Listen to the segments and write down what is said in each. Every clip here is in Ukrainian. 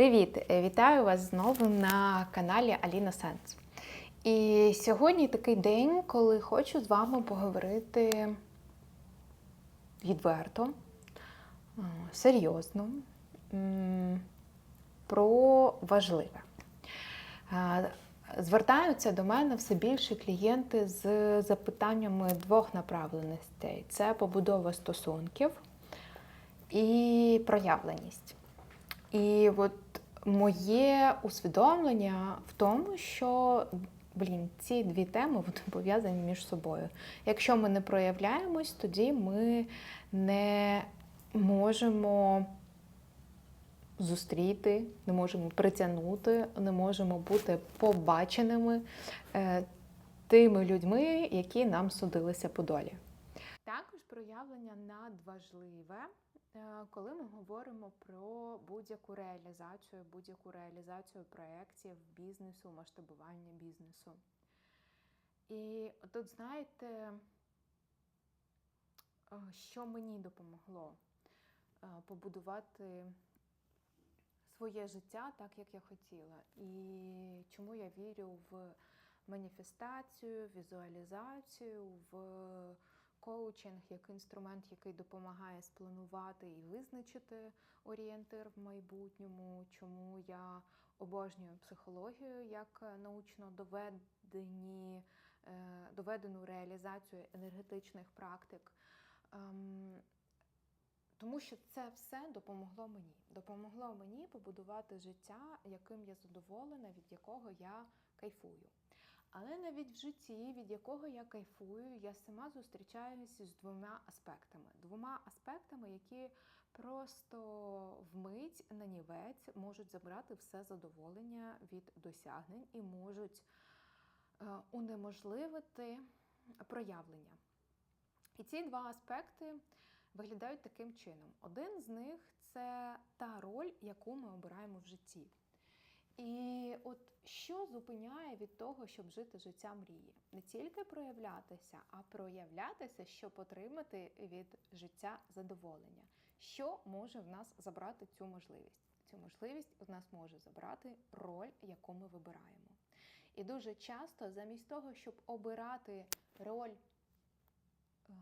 Привіт! Е, Вітаю вас знову на каналі Аліна Сенс. І сьогодні такий день, коли хочу з вами поговорити відверто, серйозно про важливе. Звертаються до мене все більше клієнти з запитаннями двох направленостей: це побудова стосунків і проявленість. І от моє усвідомлення в тому, що блін, ці дві теми вони пов'язані між собою. Якщо ми не проявляємось, тоді ми не можемо зустріти, не можемо притягнути, не можемо бути побаченими е, тими людьми, які нам судилися по долі. Також проявлення надважливе, коли ми говоримо про будь-яку реалізацію, будь-яку реалізацію проєктів, бізнесу, масштабування бізнесу. І тут, знаєте, е, що мені допомогло Е, побудувати своє життя так, як я хотіла. І чому я вірю в маніфестацію, візуалізацію, в коучинг як інструмент, який допомагає спланувати і визначити орієнтир в майбутньому, чому я обожнюю психологію як научно доведені, е, доведену реалізацію енергетичних практик. Ем, Тому що це все допомогло мені. Допомогло мені побудувати життя, яким я задоволена, від якого я кайфую. Але навіть в житті, від якого я кайфую, я сама зустрічаюся з двома аспектами. Двома аспектами, які просто вмить на нівець можуть забрати все задоволення від досягнень і можуть е, унеможливити проявлення. І ці два аспекти виглядають таким чином. Один з них це та роль, яку ми обираємо в житті. І от що зупиняє від того, щоб жити життя мрії? Не тільки проявлятися, а проявлятися, щоб отримати від життя задоволення. Що може в нас забрати цю можливість? Цю можливість в нас може забрати роль, яку ми вибираємо. І дуже часто, замість того, щоб обирати роль, е,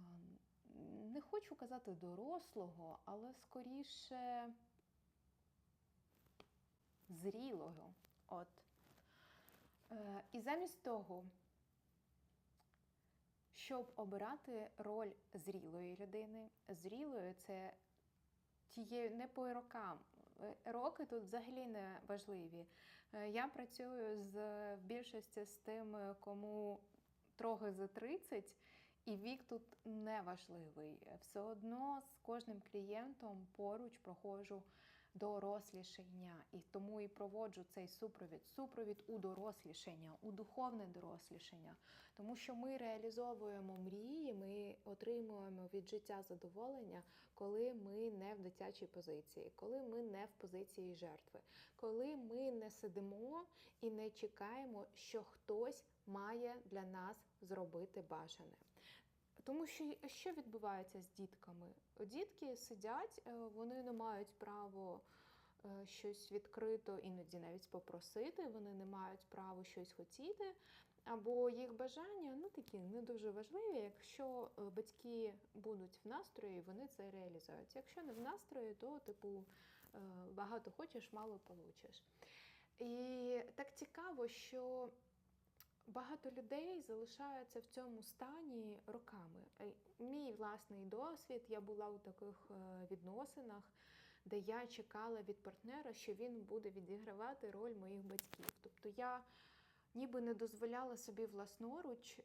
не хочу казати дорослого, але скоріше зрілого. От. Е, І замість того, щоб обирати роль зрілої людини, зрілою це тією не по рокам. Е, Роки тут взагалі не важливі. Е, Я працюю з в більшості з тим, кому трохи за 30, і вік тут не важливий. Все одно з кожним клієнтом поруч проходжу дорослішання, і тому і проводжу цей супровід, супровід у дорослішання, у духовне дорослішання. Тому що ми реалізовуємо мрії, ми отримуємо від життя задоволення, коли ми не в дитячій позиції, коли ми не в позиції жертви, коли ми не сидимо і не чекаємо, що хтось має для нас зробити бажане. Тому що що відбувається з дітками? Дітки сидять, е, вони не мають право е, щось відкрито, іноді навіть попросити, вони не мають права щось хотіти, або їх бажання ну такі не дуже важливі. Якщо е, батьки будуть в настрої, вони це реалізують. Якщо не в настрої, то типу багато хочеш, мало получиш. І так цікаво, що Багато людей залишаються в цьому стані роками. Е, Мій власний досвід, я була у таких е, відносинах, де я чекала від партнера, що він буде відігравати роль моїх батьків. Тобто я ніби не дозволяла собі власноруч е,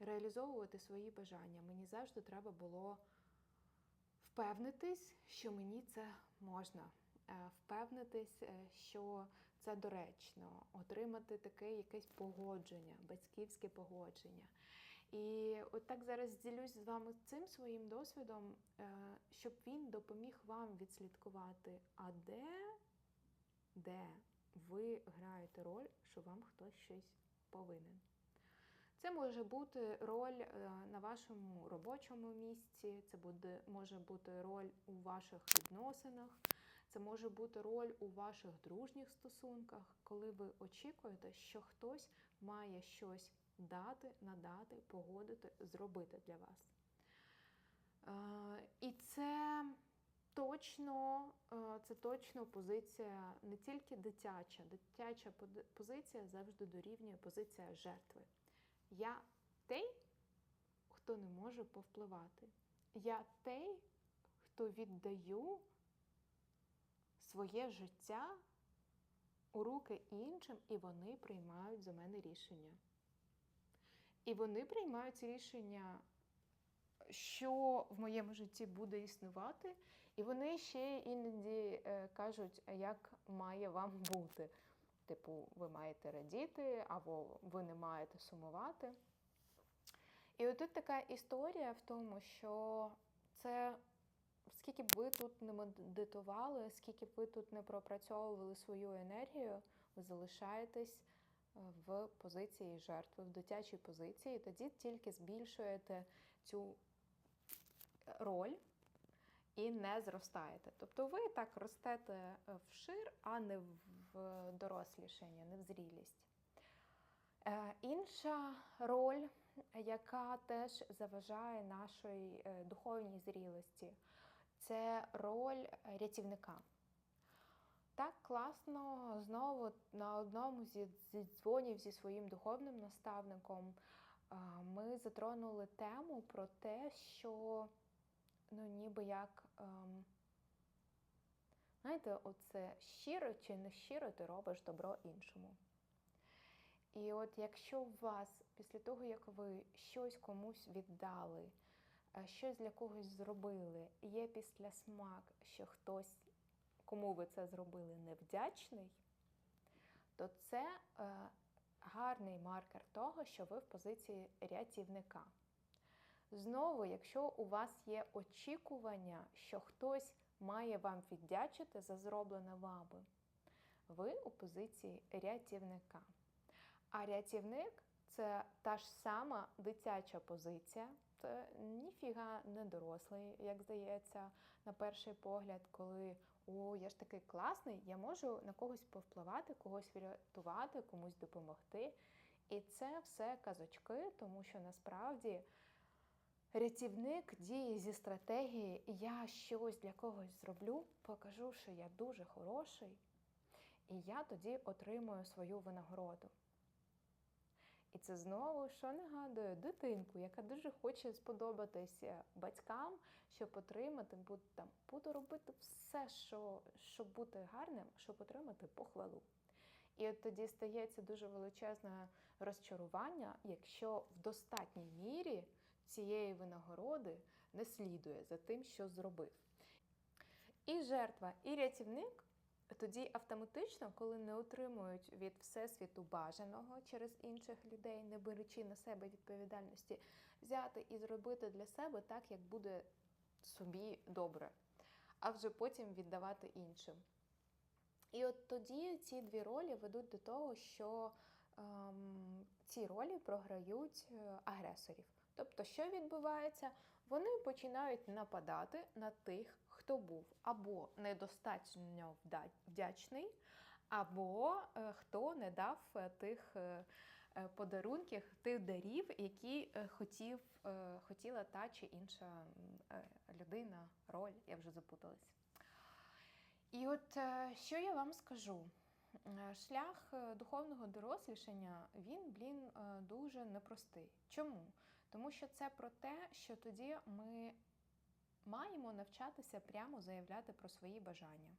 реалізовувати свої бажання. Мені завжди треба було впевнитись, що мені це можна, впевнитись, що це доречно, отримати таке якесь погодження, батьківське погодження. І от так зараз ділюсь з вами цим своїм досвідом, е, щоб він допоміг вам відслідкувати, а де, де ви граєте роль, що вам хтось щось повинен. Це може бути роль е, на вашому робочому місці, це буде, може бути роль у ваших відносинах, Це може бути роль у ваших дружніх стосунках, коли ви очікуєте, що хтось має щось дати, надати, погодити, зробити для вас. Е, І це точно, е, це точно позиція не тільки дитяча, дитяча позиція завжди дорівнює позиція жертви. Я той, хто не може повпливати. Я той, хто віддаю своє життя у руки іншим, і вони приймають за мене рішення. І вони приймають рішення, що в моєму житті буде існувати, і вони ще іноді е, кажуть, як має вам бути. Типу, ви маєте радіти, або ви не маєте сумувати. І отут така історія в тому, що це скільки б ви тут не медитували, скільки б ви тут не пропрацьовували свою енергію, ви залишаєтесь е, в позиції жертви, в дитячій позиції, тоді тільки збільшуєте цю роль і не зростаєте. Тобто ви так ростете е, вшир, а не в дорослішання, не в зрілість. Е, Інша роль, яка теж заважає нашій е, духовній зрілості, це роль рятівника. Так класно знову на одному зі дзвонів зі своїм духовним наставником ми затронули тему про те, що ну ніби як, ем, знаєте, оце щиро чи не щиро ти робиш добро іншому. І от якщо у вас після того, як ви щось комусь віддали, е, щось для когось зробили, є після смак, що хтось, кому ви це зробили, невдячний, то це е, гарний маркер того, що ви в позиції рятівника. Знову, якщо у вас є очікування, що хтось має вам віддячити за зроблене вами, ви у позиції рятівника. А рятівник це та ж сама дитяча позиція, ніфіга не дорослий, як здається, на перший погляд, коли о, я ж такий класний, я можу на когось повпливати, когось врятувати, комусь допомогти. І це все казочки, тому що насправді рятівник діє зі стратегії Я щось для когось зроблю, покажу, що я дуже хороший, і я тоді отримую свою винагороду. І це знову що нагадує дитинку, яка дуже хоче сподобатися батькам, щоб отримати, буду, там, буду робити все, що, щоб бути гарним, щоб отримати похвалу. І от тоді стається дуже величезне розчарування, якщо в достатній мірі цієї винагороди не слідує за тим, що зробив. І жертва, і рятівник тоді автоматично, коли не отримують від всесвіту бажаного через інших людей, не беручи на себе відповідальності, взяти і зробити для себе так, як буде собі добре, а вже потім віддавати іншим. І от тоді ці дві ролі ведуть до того, що ем, ці ролі програють е, агресорів. Тобто, що відбувається? Вони починають нападати на тих, хто був або недостатньо вдячний, або е, хто не дав е, тих е, подарунків, тих дарів, які хотів, хотіла та чи інша людина, роль, я вже запуталась. І от що я вам скажу? Шлях духовного дорослішання, він, блін, дуже непростий. Чому? Тому що це про те, що тоді ми маємо навчатися прямо заявляти про свої бажання.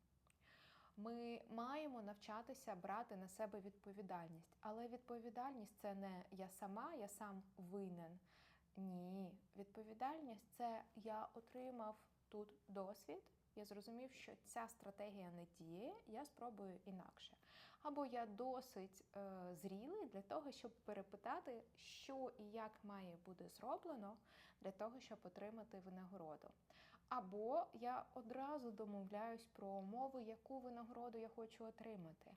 Ми маємо навчатися брати на себе відповідальність. Але відповідальність це не я сама, я сам винен. Ні, відповідальність це я отримав тут досвід. Я зрозумів, що ця стратегія не діє, я спробую інакше. Або я досить е, зрілий для того, щоб перепитати, що і як має бути зроблено для того, щоб отримати винагороду. Або я одразу домовляюсь про умови, яку винагороду я хочу отримати.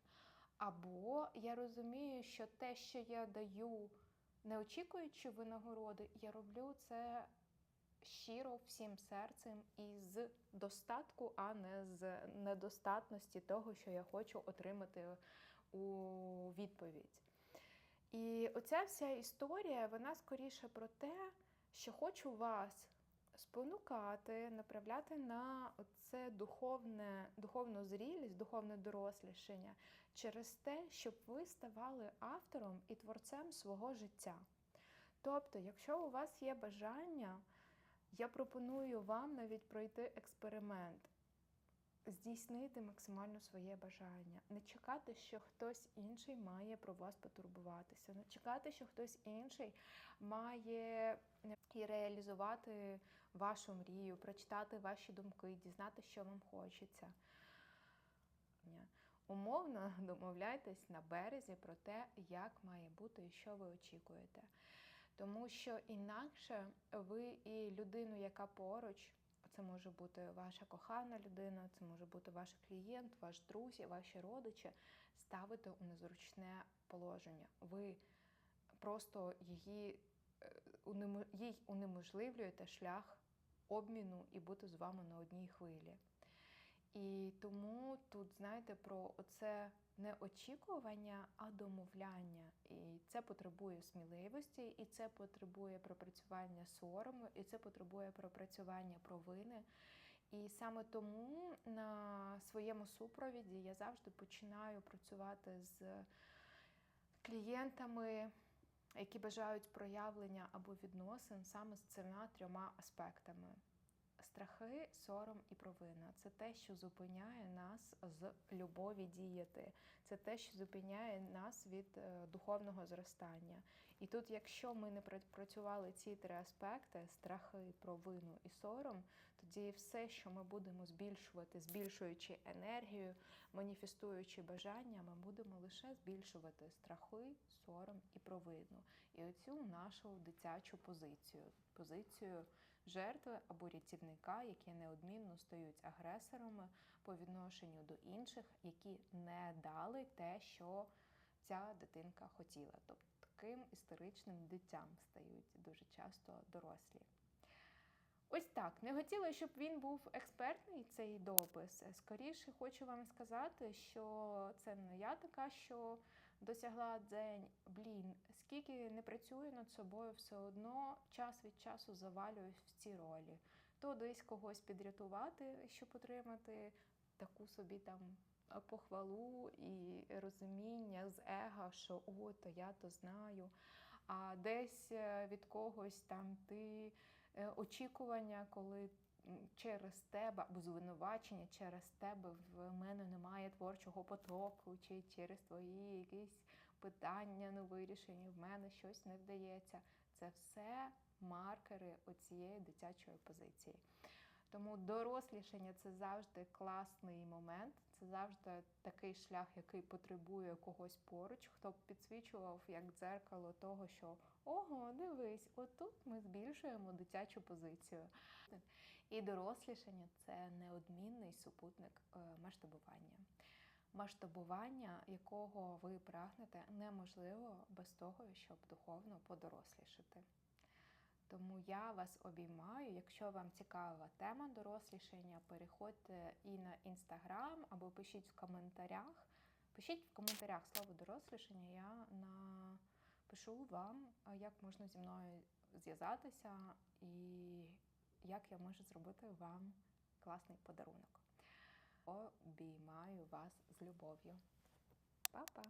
Або я розумію, що те, що я даю, не очікуючи винагороди, я роблю це щиро, всім серцем і з достатку, а не з недостатності того, що я хочу отримати у відповідь. І оця вся історія, вона скоріше про те, що хочу вас спонукати, направляти на це духовне, духовну зрілість, духовне дорослішання через те, щоб ви ставали автором і творцем свого життя. Тобто, якщо у вас є бажання, я пропоную вам навіть пройти експеримент, здійснити максимально своє бажання, не чекати, що хтось інший має про вас потурбуватися, не чекати, що хтось інший має і реалізувати вашу мрію, прочитати ваші думки, дізнати, що вам хочеться. Умовно домовляйтесь на березі про те, як має бути і що ви очікуєте. Тому що інакше ви і людину, яка поруч, це може бути ваша кохана людина, це може бути ваш клієнт, ваш друзі, ваші родичі, ставите у незручне положення. Ви просто її е, їй унеможливлюєте шлях обміну і бути з вами на одній хвилі. І тому тут, знаєте, про оце не очікування, а домовляння. І це потребує сміливості, і це потребує пропрацювання сорому, і це потребує пропрацювання провини. І саме тому на своєму супровіді я завжди починаю працювати з клієнтами, які бажають проявлення або відносин саме з цими трьома аспектами. Страхи, сором і провина це те, що зупиняє нас з любові діяти, це те, що зупиняє нас від е, духовного зростання. І тут, якщо ми не працювали ці три аспекти страхи, провину і сором, тоді все, що ми будемо збільшувати, збільшуючи енергію, маніфестуючи бажання, ми будемо лише збільшувати страхи, сором і провину. І оцю нашу дитячу позицію. позицію жертви або рятівника, які неодмінно стають агресорами по відношенню до інших, які не дали те, що ця дитинка хотіла. Тобто таким історичним дитям стають дуже часто дорослі. Ось так. Не хотіла, щоб він був експертний, цей допис. Скоріше хочу вам сказати, що це не я така, що досягла дзень, блін, скільки не працюю над собою, все одно час від часу завалююсь в ці ролі. То десь когось підрятувати, щоб отримати таку собі там похвалу і розуміння з его, що о, то я то знаю. А десь е, від когось там ти е, очікування, коли через тебе або звинувачення через тебе в мене немає творчого потоку, чи через твої якісь питання не вирішені, в мене щось не вдається. Це все маркери оцієї дитячої позиції. Тому дорослішання це завжди класний момент, це завжди такий шлях, який потребує когось поруч, хто б підсвічував як дзеркало того, що ого, дивись, отут ми збільшуємо дитячу позицію. І дорослішання це неодмінний супутник е, масштабування. Масштабування, якого ви прагнете, неможливо без того, щоб духовно подорослішати. Тому я вас обіймаю. Якщо вам цікава тема дорослішання, переходьте і на інстаграм або пишіть в коментарях. Пишіть в коментарях слово дорослішання, я напишу вам, як можна зі мною зв'язатися і як я можу зробити вам класний подарунок обіймаю вас з любов'ю. Па-па!